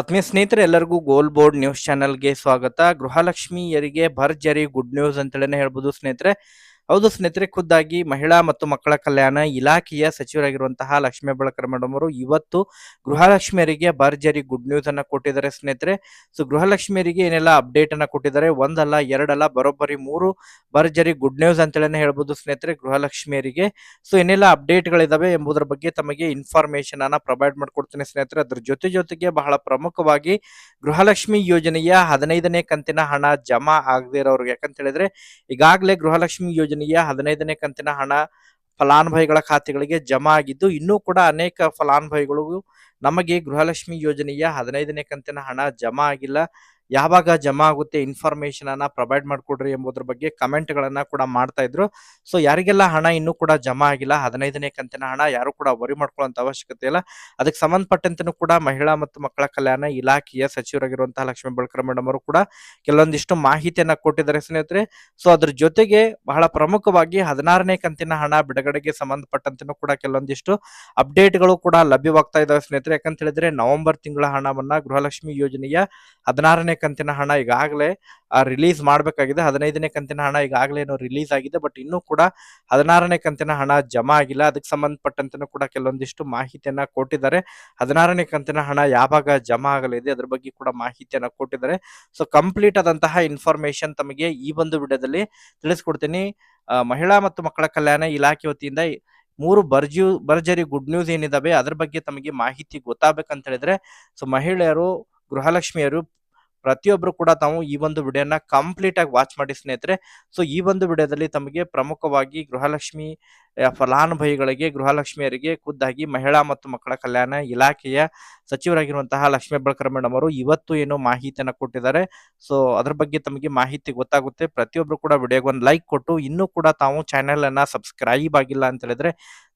ಆತ್ಮೀಯ ಸ್ನೇಹಿತರೆ, ಎಲ್ಲರಿಗೂ ಗೋಲ್ ಬೋರ್ಡ್ ನ್ಯೂಸ್ ಚಾನೆಲ್ಗೆ ಸ್ವಾಗತ. ಗೃಹಲಕ್ಷ್ಮಿಯರಿಗೆ ಭರ್ಜರಿ ಗುಡ್ ನ್ಯೂಸ್ ಅಂತೇಳಿ ಹೇಳ್ಬೋದು ಸ್ನೇಹಿತರೆ. ಹೌದು ಸ್ನೇಹಿತರೆ, ಖುದ್ದಾಗಿ ಮಹಿಳಾ ಮತ್ತು ಮಕ್ಕಳ ಕಲ್ಯಾಣ ಇಲಾಖೆಯ ಸಚಿವರಾಗಿರುವಂತಹ ಲಕ್ಷ್ಮೀ ಬಳಕರ್ ಮೇಡಮ್ ಅವರು ಇವತ್ತು ಗೃಹಲಕ್ಷ್ಮಿಯರಿಗೆ ಭರ್ಜರಿ ಗುಡ್ ನ್ಯೂಸ್ ಅನ್ನ ಕೊಟ್ಟಿದ್ದಾರೆ ಸ್ನೇಹಿತರೆ. ಸೊ ಗೃಹಲಕ್ಷ್ಮಿಯರಿಗೆ ಏನೆಲ್ಲ ಅಪ್ಡೇಟ್ ಅನ್ನ ಕೊಟ್ಟಿದ್ದಾರೆ? ಒಂದಲ್ಲ, ಎರಡಲ್ಲ, ಬರೋಬ್ಬರಿ ಮೂರು ಭರ್ಜರಿ ಗುಡ್ ನ್ಯೂಸ್ ಅಂತೇಳಿ ಹೇಳ್ಬೋದು ಸ್ನೇಹಿತರೆ ಗೃಹಲಕ್ಷ್ಮಿಯರಿಗೆ. ಸೊ ಏನೆಲ್ಲ ಅಪ್ಡೇಟ್ ಗಳಿದಾವೆ ಎಂಬುದರ ಬಗ್ಗೆ ತಮಗೆ ಇನ್ಫಾರ್ಮೇಶನ್ ಅನ್ನ ಪ್ರೊವೈಡ್ ಮಾಡ್ಕೊಡ್ತೀನಿ ಸ್ನೇಹಿತರೆ. ಅದ್ರ ಜೊತೆ ಜೊತೆಗೆ ಬಹಳ ಪ್ರಮುಖವಾಗಿ ಗೃಹಲಕ್ಷ್ಮಿ ಯೋಜನೆಯ ಹದಿನೈದನೇ ಕಂತಿನ ಹಣ ಜಮಾ ಆಗದೇ ಇರೋರಿಗೆ ಯಾಕಂತ ಹೇಳಿದ್ರೆ ಈಗಾಗಲೇ ಗೃಹಲಕ್ಷ್ಮಿ ಯೋಜನೆಯ ಹದಿನೈದನೇ ಕಂತಿನ ಹಣ ಫಲಾನುಭವಿಗಳ ಖಾತೆಗಳಿಗೆ ಜಮಾ ಆಗಿದ್ದು, ಇನ್ನೂ ಕೂಡ ಅನೇಕ ಫಲಾನುಭವಿಗಳು ನಮಗೆ ಗೃಹಲಕ್ಷ್ಮಿ ಯೋಜನೆಯ ಹದಿನೈದನೇ ಕಂತಿನ ಹಣ ಜಮಾ ಆಗಿಲ್ಲ. ಯಾವಾಗ ಜಮಾ ಆಗುತ್ತೆ ಇನ್ಫಾರ್ಮೇಶನ್ ಅನ್ನ ಪ್ರೊವೈಡ್ ಮಾಡಿಕೊಡ್ರಿ ಎಂಬುದ್ರ ಬಗ್ಗೆ ಕಮೆಂಟ್ ಗಳನ್ನ ಕೂಡ ಮಾಡ್ತಾ ಇದ್ರು. ಸೊ ಯಾರಿಗೆಲ್ಲ ಹಣ ಇನ್ನು ಕೂಡ ಜಮಾ ಆಗಿಲ್ಲ, ಹದಿನೈದನೇ ಕಂತಿನ ಹಣ ಯಾರು ಕೂಡ ವರಿ ಮಾಡ್ಕೊಳ್ಳುವಂತ ಅವಶ್ಯಕತೆ ಇಲ್ಲ. ಅದಕ್ಕೆ ಸಂಬಂಧಪಟ್ಟಂತೆನೂ ಕೂಡ ಮಹಿಳಾ ಮತ್ತು ಮಕ್ಕಳ ಕಲ್ಯಾಣ ಇಲಾಖೆಯ ಸಚಿವರಾಗಿರುವಂತಹ ಲಕ್ಷ್ಮೀ ಬಳಕರ್ ಮೇಡಮ್ ಅವರು ಕೂಡ ಕೆಲವೊಂದಿಷ್ಟು ಮಾಹಿತಿಯನ್ನ ಕೊಟ್ಟಿದ್ದಾರೆ ಸ್ನೇಹಿತರೆ. ಸೊ ಅದ್ರ ಜೊತೆಗೆ ಬಹಳ ಪ್ರಮುಖವಾಗಿ ಹದಿನಾರನೇ ಕಂತಿನ ಹಣ ಬಿಡುಗಡೆಗೆ ಸಂಬಂಧಪಟ್ಟಂತೆನೂ ಕೂಡ ಕೆಲವೊಂದಿಷ್ಟು ಅಪ್ಡೇಟ್ಗಳು ಕೂಡ ಲಭ್ಯವಾಗ್ತಾ ಇದಾವೆ ಸ್ನೇಹಿತರೆ. ಯಾಕಂತ ಹೇಳಿದ್ರೆ ನವೆಂಬರ್ ತಿಂಗಳ ಹಣವನ್ನ ಗೃಹಲಕ್ಷ್ಮಿ ಯೋಜನೆಯ ಹದಿನಾರನೇ ಕಂತಿನ ಹಣ ಈಗಾಗಲೇ ರಿಲೀಸ್ ಮಾಡಬೇಕಾಗಿದೆ. ಹದಿನೈದನೇ ಕಂತಿನ ಹಣ ಈಗಾಗಲೇ ಏನೋ ರಿಲೀಸ್ ಆಗಿದೆ ಬಟ್ ಇನ್ನೂ ಕೂಡ ಹದಿನಾರನೇ ಕಂತಿನ ಹಣ ಜಮಾ ಆಗಿಲ್ಲ. ಅದಕ್ಕೆ ಸಂಬಂಧಪಟ್ಟಂತೆನೂ ಕೂಡ ಕೆಲವೊಂದಿಷ್ಟು ಮಾಹಿತಿಯನ್ನ ಕೊಟ್ಟಿದ್ದಾರೆ. ಹದಿನಾರನೇ ಕಂತಿನ ಹಣ ಯಾವಾಗ ಜಮಾ ಆಗಲಿದೆ, ಅದ್ರ ಬಗ್ಗೆ ಕೂಡ ಮಾಹಿತಿಯನ್ನ ಕೊಟ್ಟಿದ್ದಾರೆ. ಸೊ ಕಂಪ್ಲೀಟ್ ಆದಂತಹ ಇನ್ಫಾರ್ಮೇಶನ್ ತಮಗೆ ಈ ಒಂದು ವಿಡಿಯೋದಲ್ಲಿ ತಿಳಿಸ್ಕೊಡ್ತೀನಿ. ಮಹಿಳಾ ಮತ್ತು ಮಕ್ಕಳ ಕಲ್ಯಾಣ ಇಲಾಖೆ ವತಿಯಿಂದ ಮೂರು ಬರ್ಜಿ ಭರ್ಜರಿ ಗುಡ್ ನ್ಯೂಸ್ ಏನಿದಾವೆ, ಅದ್ರ ಬಗ್ಗೆ ತಮಗೆ ಮಾಹಿತಿ ಗೊತ್ತಾಗಬೇಕಂತ ಹೇಳಿದ್ರೆ ಸೊ ಮಹಿಳೆಯರು, ಗೃಹಲಕ್ಷ್ಮಿಯರು ಪ್ರತಿಯೊಬ್ರು ಕೂಡ ತಾವು ಈ ಒಂದು ವಿಡಿಯೋನ ಕಂಪ್ಲೀಟ್ ಆಗಿ ವಾಚ್ ಮಾಡಿ ಸ್ನೇಹಿತರೆ. ಸೊ ಈ ಒಂದು ವಿಡಿಯೋದಲ್ಲಿ ತಮಗೆ ಪ್ರಮುಖವಾಗಿ ಗೃಹಲಕ್ಷ್ಮಿ ಫಲಾನುಭವಿಗಳಿಗೆ, ಗೃಹಲಕ್ಷ್ಮಿಯರಿಗೆ, ಖುದ್ದಾಗಿ ಮಹಿಳಾ ಮತ್ತು ಮಕ್ಕಳ ಕಲ್ಯಾಣ ಇಲಾಖೆಯ ಸಚಿವರಾಗಿರುವಂತಹ ಲಕ್ಷ್ಮೀ ಬಳಕರ ಮೇಡಮ್ ಅವರು ಇವತ್ತು ಏನು ಮಾಹಿತಿಯನ್ನು ಕೊಟ್ಟಿದ್ದಾರೆ. ಸೊ, ಅದ್ರ ಬಗ್ಗೆ ತಮಗೆ ಮಾಹಿತಿ ಗೊತ್ತಾಗುತ್ತೆ. ಪ್ರತಿಯೊಬ್ರು ಕೂಡ ವಿಡಿಯೋಗೆ ಒಂದು ಲೈಕ್ ಕೊಟ್ಟು, ಇನ್ನೂ ಕೂಡ ತಾವು ಚಾನೆಲ್ ಅನ್ನ ಸಬ್ಸ್ಕ್ರೈಬ್ ಆಗಿಲ್ಲ ಅಂತ ಹೇಳಿದ್ರೆ,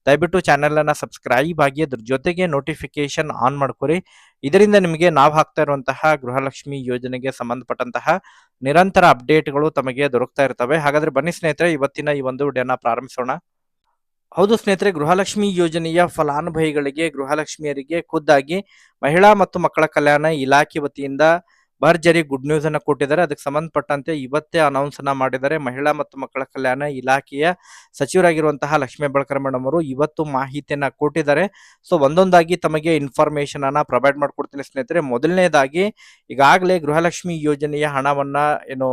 ದಯವಿಟ್ಟು ಚಾನೆಲ್ ಅನ್ನ ಸಬ್ಸ್ಕ್ರೈಬ್ ಆಗಿ ಅದ್ರ ಜೊತೆಗೆ ನೋಟಿಫಿಕೇಶನ್ ಆನ್ ಮಾಡ್ಕೊರಿ. ಇದರಿಂದ ನಿಮಗೆ ನಾವು ಹಾಕ್ತಾ ಇರುವಂತಹ ಗೃಹಲಕ್ಷ್ಮಿ ಯೋಜನೆಗೆ ಸಂಬಂಧಪಟ್ಟಂತಹ ನಿರಂತರ ಅಪ್ಡೇಟ್ಗಳು ತಮಗೆ ದೊರಕ್ತಾ ಇರ್ತವೆ. ಹಾಗಾದ್ರೆ ಬನ್ನಿ ಸ್ನೇಹಿತರೆ, ಇವತ್ತಿನ ಈ ಒಂದು ವಿಡಿಯೋನ ಪ್ರಾರಂಭಿಸೋಣ. ಹೌದು ಸ್ನೇಹಿತರೆ, ಗೃಹಲಕ್ಷ್ಮಿ ಯೋಜನೆಯ ಫಲಾನುಭವಿಗಳಿಗೆ, ಗೃಹಲಕ್ಷ್ಮಿಯರಿಗೆ ಖುದ್ದಾಗಿ ಮಹಿಳಾ ಮತ್ತು ಮಕ್ಕಳ ಕಲ್ಯಾಣ ಇಲಾಖೆ ವತಿಯಿಂದ ಭರ್ಜರಿ ಗುಡ್ ನ್ಯೂಸ್ ಅನ್ನು ಕೊಟ್ಟಿದ್ದಾರೆ. ಅದಕ್ಕೆ ಸಂಬಂಧಪಟ್ಟಂತೆ ಇವತ್ತೇ ಅನೌನ್ಸ್ ಅನ್ನ ಮಾಡಿದ್ದಾರೆ. ಮಹಿಳಾ ಮತ್ತು ಮಕ್ಕಳ ಕಲ್ಯಾಣ ಇಲಾಖೆಯ ಸಚಿವರಾಗಿರುವಂತಹ ಲಕ್ಷ್ಮೀ ಬಳಕರ್ ಮೇಡಮ್ ಅವರು ಇವತ್ತು ಮಾಹಿತಿಯನ್ನ ಕೊಟ್ಟಿದ್ದಾರೆ. ಸೊ ಒಂದೊಂದಾಗಿ ತಮಗೆ ಇನ್ಫಾರ್ಮೇಶನ್ ಅನ್ನ ಪ್ರೊವೈಡ್ ಮಾಡ್ಕೊಡ್ತೀನಿ ಸ್ನೇಹಿತರೆ. ಮೊದಲನೇದಾಗಿ, ಈಗಾಗಲೇ ಗೃಹಲಕ್ಷ್ಮಿ ಯೋಜನೆಯ ಹಣವನ್ನ ಏನು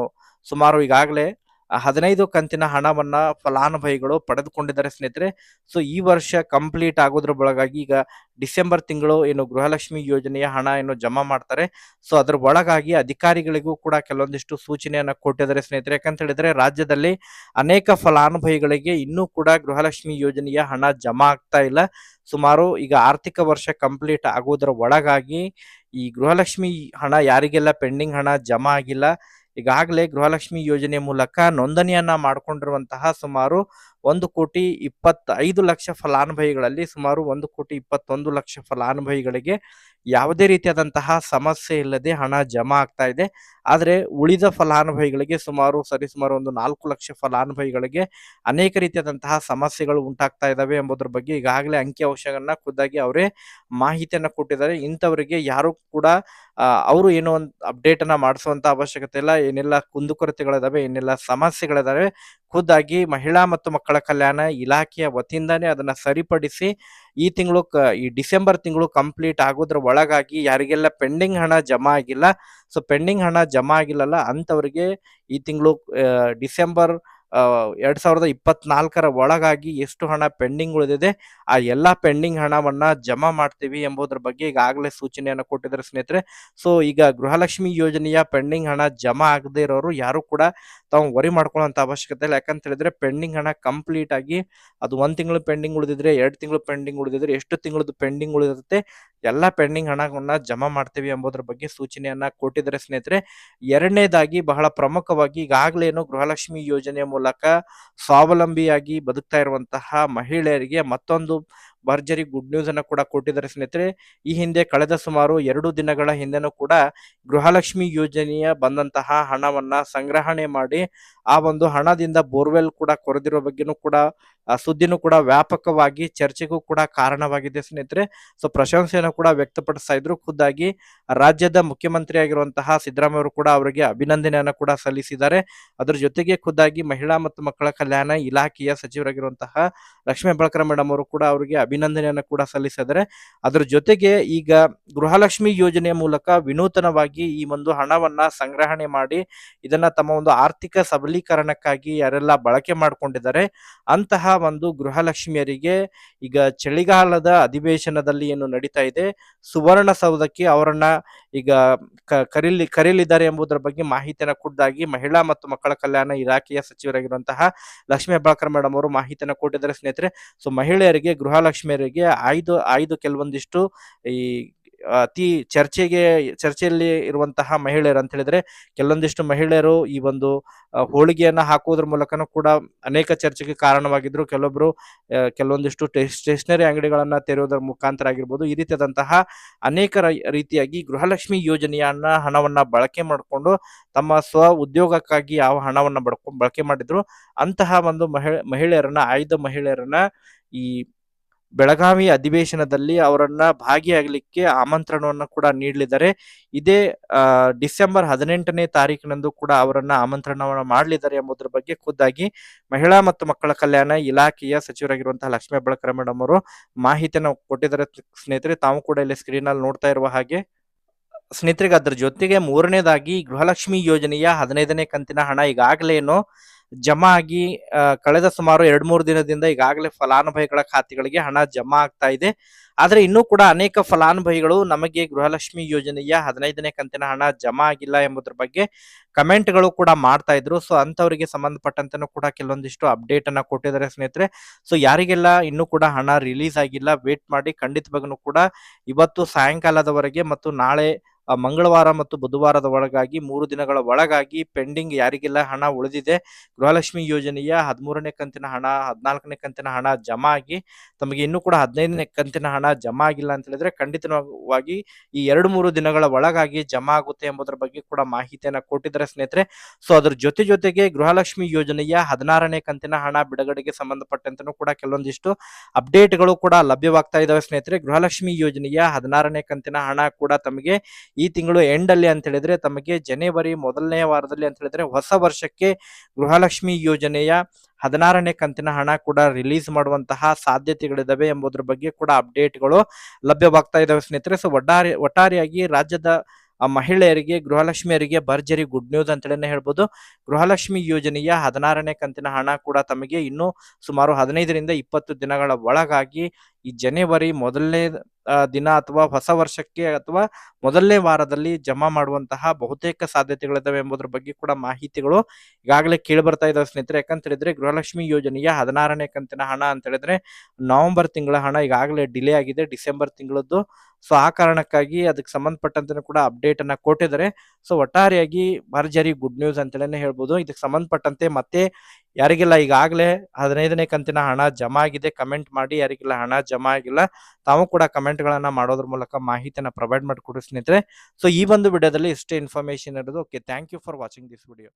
ಸುಮಾರು ಈಗಾಗಲೇ ಹದಿನೈದು ಕಂತಿನ ಹಣವನ್ನ ಫಲಾನುಭವಿಗಳು ಪಡೆದುಕೊಂಡಿದ್ದಾರೆ ಸ್ನೇಹಿತರೆ. ಸೊ ಈ ವರ್ಷ ಕಂಪ್ಲೀಟ್ ಆಗೋದ್ರ ಒಳಗಾಗಿ ಈಗ ಡಿಸೆಂಬರ್ ತಿಂಗಳು ಏನು ಗೃಹಲಕ್ಷ್ಮಿ ಯೋಜನೆಯ ಹಣ ಏನು ಜಮಾ ಮಾಡ್ತಾರೆ. ಸೊ ಅದ್ರ ಒಳಗಾಗಿ ಅಧಿಕಾರಿಗಳಿಗೂ ಕೂಡ ಕೆಲವೊಂದಿಷ್ಟು ಸೂಚನೆಯನ್ನ ಕೊಟ್ಟಿದ್ದಾರೆ ಸ್ನೇಹಿತರೆ. ಯಾಕಂತ ಹೇಳಿದ್ರೆ ರಾಜ್ಯದಲ್ಲಿ ಅನೇಕ ಫಲಾನುಭವಿಗಳಿಗೆ ಇನ್ನೂ ಕೂಡ ಗೃಹಲಕ್ಷ್ಮಿ ಯೋಜನೆಯ ಹಣ ಜಮಾ ಆಗ್ತಾ ಇಲ್ಲ. ಸುಮಾರು ಈಗ ಆರ್ಥಿಕ ವರ್ಷ ಕಂಪ್ಲೀಟ್ ಆಗೋದ್ರ ಒಳಗಾಗಿ ಈ ಗೃಹಲಕ್ಷ್ಮಿ ಹಣ ಯಾರಿಗೆಲ್ಲ ಪೆಂಡಿಂಗ್ ಹಣ ಜಮಾ ಆಗಿಲ್ಲ ಈಗಾಗಲೇ ಗೃಹಲಕ್ಷ್ಮಿ ಯೋಜನೆ ಮೂಲಕ ನೋಂದಣಿಯನ್ನ ಮಾಡಿಕೊಂಡಿರುವಂತಹ ಸುಮಾರು ಒಂದು ಕೋಟಿ ಇಪ್ಪತ್ತೈದು ಲಕ್ಷ ಫಲಾನುಭವಿಗಳಲ್ಲಿ ಸುಮಾರು ಒಂದು ಕೋಟಿ ಇಪ್ಪತ್ತೊಂದು ಲಕ್ಷ ಫಲಾನುಭವಿಗಳಿಗೆ ಯಾವುದೇ ರೀತಿಯಾದಂತಹ ಸಮಸ್ಯೆ ಇಲ್ಲದೆ ಹಣ ಜಮಾ ಆಗ್ತಾ ಇದೆ. ಆದರೆ ಉಳಿದ ಫಲಾನುಭವಿಗಳಿಗೆ ಸುಮಾರು ಸರಿಸುಮಾರು ಒಂದು ನಾಲ್ಕು ಲಕ್ಷ ಫಲಾನುಭವಿಗಳಿಗೆ ಅನೇಕ ರೀತಿಯಾದಂತಹ ಸಮಸ್ಯೆಗಳು ಉಂಟಾಗ್ತಾ ಇದ್ದಾವೆ ಎಂಬುದರ ಬಗ್ಗೆ ಈಗಾಗಲೇ ಅಂಕಿ ಅಂಶಗಳನ್ನ ಖುದ್ದಾಗಿ ಅವರೇ ಮಾಹಿತಿಯನ್ನು ಕೊಟ್ಟಿದ್ದಾರೆ. ಇಂಥವರಿಗೆ ಯಾರು ಕೂಡ ಅವರು ಏನೋ ಒಂದು ಅಪ್ಡೇಟ್ ಅನ್ನ ಮಾಡಿಸುವಂತ ಅವಶ್ಯಕತೆ ಇಲ್ಲ. ಏನೆಲ್ಲ ಕುಂದುಕೊರತೆಗಳಿದಾವೆ, ಏನೆಲ್ಲ ಸಮಸ್ಯೆಗಳಿದಾವೆ, ಖುದ್ದಾಗಿ ಮಹಿಳಾ ಮತ್ತು ಮಕ್ಕಳ ಕಲ್ಯಾಣ ಇಲಾಖೆಯ ವತಿಯಿಂದಾನೇ ಅದನ್ನ ಸರಿಪಡಿಸಿ ಈ ತಿಂಗಳು ಈ ಡಿಸೆಂಬರ್ ತಿಂಗಳು ಕಂಪ್ಲೀಟ್ ಆಗೋದ್ರ ಒಳಗಾಗಿ ಯಾರಿಗೆಲ್ಲ ಪೆಂಡಿಂಗ್ ಹಣ ಜಮಾ ಆಗಿಲ್ಲ, ಸೊ ಪೆಂಡಿಂಗ್ ಹಣ ಜಮಾ ಆಗಿಲ್ಲಲ್ಲ ಅಂತವ್ರಿಗೆ ಈ ತಿಂಗಳು ಡಿಸೆಂಬರ್ ಎರಡ್ ಸಾವಿರದ ಇಪ್ಪತ್ನಾಲ್ಕರ ಒಳಗಾಗಿ ಎಷ್ಟು ಹಣ ಪೆಂಡಿಂಗ್ ಉಳಿದಿದೆ, ಆ ಎಲ್ಲಾ ಪೆಂಡಿಂಗ್ ಹಣವನ್ನ ಜಮಾ ಮಾಡ್ತೀವಿ ಎಂಬುದರ ಬಗ್ಗೆ ಈಗಾಗಲೇ ಸೂಚನೆಯನ್ನು ಕೊಟ್ಟಿದ್ದಾರೆ ಸ್ನೇಹಿತರೆ. ಸೊ, ಈಗ ಗೃಹಲಕ್ಷ್ಮಿ ಯೋಜನೆಯ ಪೆಂಡಿಂಗ್ ಹಣ ಜಮಾ ಆಗದೆ ಇರೋರು ಯಾರು ಕೂಡ ತಾವು ವರಿ ಮಾಡ್ಕೊಳ್ಳೋಂತ ಅವಶ್ಯಕತೆ ಇಲ್ಲ. ಯಾಕಂತ ಹೇಳಿದ್ರೆ ಪೆಂಡಿಂಗ್ ಹಣ ಕಂಪ್ಲೀಟ್ ಆಗಿ ಅದು ಒಂದ್ ತಿಂಗಳು ಪೆಂಡಿಂಗ್ ಉಳಿದಿದ್ರೆ, ಎರಡ್ ತಿಂಗಳು ಪೆಂಡಿಂಗ್ ಉಳಿದಿದ್ರೆ, ಎಷ್ಟು ತಿಂಗಳದ್ದು ಪೆಂಡಿಂಗ್ ಉಳಿದಿರುತ್ತೆ, ಎಲ್ಲ ಪೆಂಡಿಂಗ್ ಹಣವನ್ನ ಜಮಾ ಮಾಡ್ತೀವಿ ಎಂಬುದರ ಬಗ್ಗೆ ಸೂಚನೆಯನ್ನ ಕೊಟ್ಟಿದ್ದಾರೆ ಸ್ನೇಹಿತರೆ. ಎರಡನೇದಾಗಿ ಬಹಳ ಪ್ರಮುಖವಾಗಿ ಈಗಾಗಲೇನು ಗೃಹಲಕ್ಷ್ಮಿ ಯೋಜನೆಯ ಮೂಲಕ ಸ್ವಾವಲಂಬಿಯಾಗಿ ಬದುಕ್ತಾ ಇರುವಂತಹ ಮಹಿಳೆಯರಿಗೆ ಮತ್ತೊಂದು ಭರ್ಜರಿ ಗುಡ್ ನ್ಯೂಸ್ ಅನ್ನ ಕೂಡ ಕೊಟ್ಟಿದ್ದಾರೆ ಸ್ನೇಹಿತರೆ. ಈ ಹಿಂದೆ ಕಳೆದ ಸುಮಾರು ಎರಡು ದಿನಗಳ ಹಿಂದೆನೂ ಕೂಡ ಗೃಹಲಕ್ಷ್ಮಿ ಯೋಜನೆಯ ಬಂದಂತಹ ಹಣವನ್ನ ಸಂಗ್ರಹಣೆ ಮಾಡಿ ಆ ಒಂದು ಹಣದಿಂದ ಬೋರ್ವೆಲ್ ಕೂಡ ಕೊರೆದಿರೋ ಬಗ್ಗೆನೂ ಕೂಡ ಸುದ್ದಿನೂ ಕೂಡ ವ್ಯಾಪಕವಾಗಿ ಚರ್ಚೆಗೂ ಕೂಡ ಕಾರಣವಾಗಿದೆ ಸ್ನೇಹಿತರೆ. ಸೊ ಪ್ರಶಂಸೆಯನ್ನು ಕೂಡ ವ್ಯಕ್ತಪಡಿಸ್ತಾ ಇದ್ರು. ಖುದ್ದಾಗಿ ರಾಜ್ಯದ ಮುಖ್ಯಮಂತ್ರಿ ಆಗಿರುವಂತಹ ಸಿದ್ದರಾಮಯ್ಯ ಅವರು ಕೂಡ ಅವರಿಗೆ ಅಭಿನಂದನೆಯನ್ನು ಕೂಡ ಸಲ್ಲಿಸಿದ್ದಾರೆ. ಅದರ ಜೊತೆಗೆ ಖುದ್ದಾಗಿ ಮಹಿಳಾ ಮತ್ತು ಮಕ್ಕಳ ಕಲ್ಯಾಣ ಇಲಾಖೆಯ ಸಚಿವರಾಗಿರುವಂತಹ ಲಕ್ಷ್ಮೀ ಹೆಬ್ಬಾಳ್ಕರ್ ಮೇಡಮ್ ಅವರು ಕೂಡ ಅವರಿಗೆ ಅಭಿನಂದನೆಯನ್ನು ಕೂಡ ಸಲ್ಲಿಸಿದರೆ, ಅದರ ಜೊತೆಗೆ ಈಗ ಗೃಹಲಕ್ಷ್ಮಿ ಯೋಜನೆಯ ಮೂಲಕ ವಿನೂತನವಾಗಿ ಈ ಒಂದು ಹಣವನ್ನ ಸಂಗ್ರಹಣೆ ಮಾಡಿ, ಇದನ್ನ ತಮ್ಮ ಒಂದು ಆರ್ಥಿಕ ಸಬಲೀಕರಣಕ್ಕಾಗಿ ಯಾರೆಲ್ಲ ಬಳಕೆ ಮಾಡಿಕೊಂಡಿದ್ದಾರೆ, ಅಂತಹ ಒಂದು ಗೃಹಲಕ್ಷ್ಮಿಯರಿಗೆ ಈಗ ಚಳಿಗಾಲದ ಅಧಿವೇಶನದಲ್ಲಿ ಏನು ನಡೀತಾ ಇದೆ, ಸುವರ್ಣ ಸೌಧಕ್ಕೆ ಅವರನ್ನ ಈಗ ಕರೀಲಿ, ಕರೀಲಿದ್ದಾರೆ ಎಂಬುದರ ಬಗ್ಗೆ ಮಾಹಿತಿಯನ್ನು ಕೊಟ್ಟದಾಗಿ ಮಹಿಳಾ ಮತ್ತು ಮಕ್ಕಳ ಕಲ್ಯಾಣ ಇಲಾಖೆಯ ಸಚಿವರಾಗಿರುವಂತಹ ಲಕ್ಷ್ಮೀ ಹೆಬ್ಬಾಳ್ಕರ್ ಮೇಡಮ್ ಅವರು ಮಾಹಿತಿಯನ್ನು ಕೊಟ್ಟಿದ್ದಾರೆ ಸ್ನೇಹಿತರೆ. ಸೊ ಮಹಿಳೆಯರಿಗೆ ಗೃಹಲಕ್ಷ್ಮಿಯರಿಗೆ ಆಯ್ದು ಆಯ್ದು ಕೆಲವೊಂದಿಷ್ಟು ಈ ಅತಿ ಚರ್ಚೆಗೆ, ಚರ್ಚೆಯಲ್ಲಿ ಇರುವಂತಹ ಮಹಿಳೆಯರು ಅಂತ ಹೇಳಿದ್ರೆ ಕೆಲವೊಂದಿಷ್ಟು ಮಹಿಳೆಯರು ಈ ಒಂದು ಹೋಳಿಗೆಯನ್ನ ಹಾಕುವುದ್ರ ಮೂಲಕನೂ ಕೂಡ ಅನೇಕ ಚರ್ಚೆಗೆ ಕಾರಣವಾಗಿದ್ರು. ಕೆಲವೊಬ್ರು ಕೆಲವೊಂದಿಷ್ಟು ಸ್ಟೇಷನರಿ ಅಂಗಡಿಗಳನ್ನ ತೆರೆಯುವುದರ ಮುಖಾಂತರ ಆಗಿರ್ಬೋದು, ಈ ರೀತಿಯಾದಂತಹ ಅನೇಕ ರೀತಿಯಾಗಿ ಗೃಹಲಕ್ಷ್ಮಿ ಯೋಜನೆಯನ್ನ, ಹಣವನ್ನ ಬಳಕೆ ಮಾಡಿಕೊಂಡು ತಮ್ಮ ಸ್ವ ಉದ್ಯೋಗಕ್ಕಾಗಿ ಯಾವ ಹಣವನ್ನ ಬಳಕೆ ಮಾಡಿದ್ರು. ಅಂತಹ ಒಂದು ಮಹಿಳೆ ಮಹಿಳೆಯರನ್ನ ಆಯ್ದ ಮಹಿಳೆಯರನ್ನ ಈ ಬೆಳಗಾವಿ ಅಧಿವೇಶನದಲ್ಲಿ ಅವರನ್ನ ಭಾಗಿಯಾಗಲಿಕ್ಕೆ ಆಮಂತ್ರಣವನ್ನು ಕೂಡ ನೀಡಲಿದ್ದಾರೆ. ಇದೇ ಡಿಸೆಂಬರ್ ಹದಿನೆಂಟನೇ ತಾರೀಕಿನಂದು ಕೂಡ ಅವರನ್ನ ಆಮಂತ್ರಣವನ್ನು ಮಾಡಲಿದ್ದಾರೆ ಎಂಬುದರ ಬಗ್ಗೆ ಖುದ್ದಾಗಿ ಮಹಿಳಾ ಮತ್ತು ಮಕ್ಕಳ ಕಲ್ಯಾಣ ಇಲಾಖೆಯ ಸಚಿವರಾಗಿರುವಂತಹ ಲಕ್ಷ್ಮೀ ಬಳಕರ ಮೇಡಮ್ ಅವರು ಮಾಹಿತಿಯನ್ನು ಕೊಟ್ಟಿದ್ದಾರೆ. ಸ್ನೇಹಿತರೆ, ತಾವು ಕೂಡ ಇಲ್ಲಿ ಸ್ಕ್ರೀನ್ ಅಲ್ಲಿ ನೋಡ್ತಾ ಇರುವ ಹಾಗೆ, ಸ್ನೇಹಿತರಿಗೆ ಅದರ ಜೊತೆಗೆ ಮೂರನೇದಾಗಿ ಗೃಹಲಕ್ಷ್ಮಿ ಯೋಜನೆಯ ಹದಿನೈದನೇ ಕಂತಿನ ಹಣ ಈಗಾಗಲೇ ಏನು ಜಮಾ ಆಗಿ ಕಳೆದ ಸುಮಾರು ಎರಡ್ ಮೂರು ದಿನದಿಂದ ಈಗಾಗಲೇ ಫಲಾನುಭವಿಗಳ ಖಾತೆಗಳಿಗೆ ಹಣ ಜಮಾ ಆಗ್ತಾ ಇದೆ. ಆದ್ರೆ ಇನ್ನೂ ಕೂಡ ಅನೇಕ ಫಲಾನುಭವಿಗಳು ನಮಗೆ ಗೃಹಲಕ್ಷ್ಮಿ ಯೋಜನೆಯ ಹದಿನೈದನೇ ಕಂತಿನ ಹಣ ಜಮಾ ಆಗಿಲ್ಲ ಎಂಬುದರ ಬಗ್ಗೆ ಕಮೆಂಟ್ಗಳು ಕೂಡ ಮಾಡ್ತಾ ಇದ್ರು. ಸೊ ಅಂತವರಿಗೆ ಸಂಬಂಧಪಟ್ಟಂತೆನೂ ಕೂಡ ಕೆಲವೊಂದಿಷ್ಟು ಅಪ್ಡೇಟ್ ಅನ್ನ ಕೊಟ್ಟಿದ್ದಾರೆ ಸ್ನೇಹಿತರೆ. ಸೊ, ಯಾರಿಗೆಲ್ಲ ಇನ್ನೂ ಕೂಡ ಹಣ ರಿಲೀಸ್ ಆಗಿಲ್ಲ, ವೇಟ್ ಮಾಡಿ ಖಂಡಿತವಾಗ್ನೂ ಕೂಡ ಇವತ್ತು ಸಾಯಂಕಾಲದವರೆಗೆ ಮತ್ತು ನಾಳೆ ಮಂಗಳವಾರ ಮತ್ತು ಬುಧವಾರದ ಒಳಗಾಗಿ ಮೂರು ದಿನಗಳ ಒಳಗಾಗಿ ಪೆಂಡಿಂಗ್ ಯಾರಿಗೆಲ್ಲ ಹಣ ಉಳಿದಿದೆ? ಗೃಹಲಕ್ಷ್ಮಿ ಯೋಜನೆಯ ಹದಿಮೂರನೇ ಕಂತಿನ ಹಣ, ಹದಿನಾಲ್ಕನೇ ಕಂತಿನ ಹಣ ಜಮಾ ಆಗಿ, ತಮಗೆ ಇನ್ನೂ ಕೂಡ ಹದಿನೈದನೇ ಕಂತಿನ ಹಣ ಜಮಾ ಆಗಿಲ್ಲ ಅಂತ ಹೇಳಿದ್ರೆ ಖಂಡಿತವಾಗಿ ಈ ಎರಡು ಮೂರು ದಿನಗಳ ಒಳಗಾಗಿ ಜಮಾ ಆಗುತ್ತೆ ಎಂಬುದರ ಬಗ್ಗೆ ಕೂಡ ಮಾಹಿತಿಯನ್ನ ಕೊಟ್ಟಿದ್ದಾರೆ ಸ್ನೇಹಿತರೆ. ಸೊ ಅದರ ಜೊತೆ ಜೊತೆಗೆ ಗೃಹಲಕ್ಷ್ಮಿ ಯೋಜನೆಯ ಹದಿನಾರನೇ ಕಂತಿನ ಹಣ ಬಿಡುಗಡೆಗೆ ಸಂಬಂಧಪಟ್ಟಂತೂ ಕೂಡ ಕೆಲವೊಂದಿಷ್ಟು ಅಪ್ಡೇಟ್ಗಳು ಕೂಡ ಲಭ್ಯವಾಗ್ತಾ ಇದಾವೆ ಸ್ನೇಹಿತರೆ. ಗೃಹಲಕ್ಷ್ಮಿ ಯೋಜನೆಯ ಹದಿನಾರನೇ ಕಂತಿನ ಹಣ ಕೂಡ ತಮಗೆ ಈ ತಿಂಗಳು ಎಂಡ್ ಅಲ್ಲಿ ಅಂತ ಹೇಳಿದ್ರೆ ತಮಗೆ ಜನವರಿ ಮೊದಲನೇ ವಾರದಲ್ಲಿ ಅಂತ ಹೇಳಿದ್ರೆ ಹೊಸ ವರ್ಷಕ್ಕೆ ಗೃಹಲಕ್ಷ್ಮಿ ಯೋಜನೆಯ ಹದಿನಾರನೇ ಕಂತಿನ ಹಣ ಕೂಡ ರಿಲೀಸ್ ಮಾಡುವಂತಹ ಸಾಧ್ಯತೆಗಳಿದಾವೆ ಎಂಬುದರ ಬಗ್ಗೆ ಕೂಡ ಅಪ್ಡೇಟ್ಗಳು ಲಭ್ಯವಾಗ್ತಾ ಇದ್ದಾವೆ ಸ್ನೇಹಿತರೆ. ಸೊ ಒಟ್ಟಾರೆ, ಒಟ್ಟಾರೆಯಾಗಿ ರಾಜ್ಯದ ಮಹಿಳೆಯರಿಗೆ, ಗೃಹಲಕ್ಷ್ಮಿಯರಿಗೆ ಭರ್ಜರಿ ಗುಡ್ ನ್ಯೂಸ್ ಅಂತೇಳಿ ಹೇಳ್ಬೋದು. ಗೃಹಲಕ್ಷ್ಮಿ ಯೋಜನೆಯ ಹದಿನಾರನೇ ಕಂತಿನ ಹಣ ಕೂಡ ತಮಗೆ ಇನ್ನು ಸುಮಾರು ಹದಿನೈದರಿಂದ ಇಪ್ಪತ್ತು ದಿನಗಳ ಒಳಗಾಗಿ ಈ ಜನವರಿ ಮೊದಲನೇ ದಿನ ಅಥವಾ ಹೊಸ ವರ್ಷಕ್ಕೆ ಅಥವಾ ಮೊದಲನೇ ವಾರದಲ್ಲಿ ಜಮಾ ಮಾಡುವಂತಹ ಬಹುತೇಕ ಸಾಧ್ಯತೆಗಳಿದಾವೆ ಎಂಬುದರ ಬಗ್ಗೆ ಕೂಡ ಮಾಹಿತಿಗಳು ಈಗಾಗಲೇ ಕೇಳಿ ಬರ್ತಾ ಇದಾವೆ ಸ್ನೇಹಿತರೆ. ಯಾಕಂತ ಹೇಳಿದ್ರೆ ಗೃಹಲಕ್ಷ್ಮಿ ಯೋಜನೆಯ ಹದಿನಾರನೇ ಕಂತಿನ ಹಣ ಅಂತ ಹೇಳಿದ್ರೆ ನವೆಂಬರ್ ತಿಂಗಳ ಹಣ ಈಗಾಗಲೇ ಡಿಲೇ ಆಗಿದೆ. ಡಿಸೆಂಬರ್ ತಿಂಗಳದ್ದು. ಸೊ, ಆ ಕಾರಣಕ್ಕಾಗಿ ಅದಕ್ಕೆ ಸಂಬಂಧಪಟ್ಟಂತೆ ಕೂಡ ಅಪ್ಡೇಟ್ ಅನ್ನ ಕೊಟ್ಟಿದ್ದಾರೆ. ಸೊ, ಒಟ್ಟಾರೆಯಾಗಿ ಭರ್ಜರಿ ಗುಡ್ ನ್ಯೂಸ್ ಅಂತಲೇ ಹೇಳ್ಬೋದು. ಇದಕ್ಕೆ ಸಂಬಂಧಪಟ್ಟಂತೆ ಮತ್ತೆ ಯಾರಿಗೆಲ್ಲ, ಈಗಾಗಲೇ ಹದಿನೈದನೇ ಕಂತಿನ ಹಣ ಜಮಾ ಆಗಿದೆ ಕಮೆಂಟ್ ಮಾಡಿ, ಯಾರಿಗೆಲ್ಲ ಹಣ ಜಮಾ ಆಗಿಲ್ಲ ತಾವು ಕೂಡ ಕಮೆಂಟ್ ಗಳನ್ನ ಮಾಡೋದ್ರ ಮೂಲಕ ಮಾಹಿತಿಯನ್ನ ಪ್ರೊವೈಡ್ ಮಾಡಿಕೊಡಿ ಸ್ನೇಹಿತರೆ. ಸೊ ಈ ಒಂದು ವಿಡಿಯೋದಲ್ಲಿ ಇಷ್ಟೇ ಇನ್ಫಾರ್ಮೇಷನ್ ಇರೋದು. Okay thank you for watching this video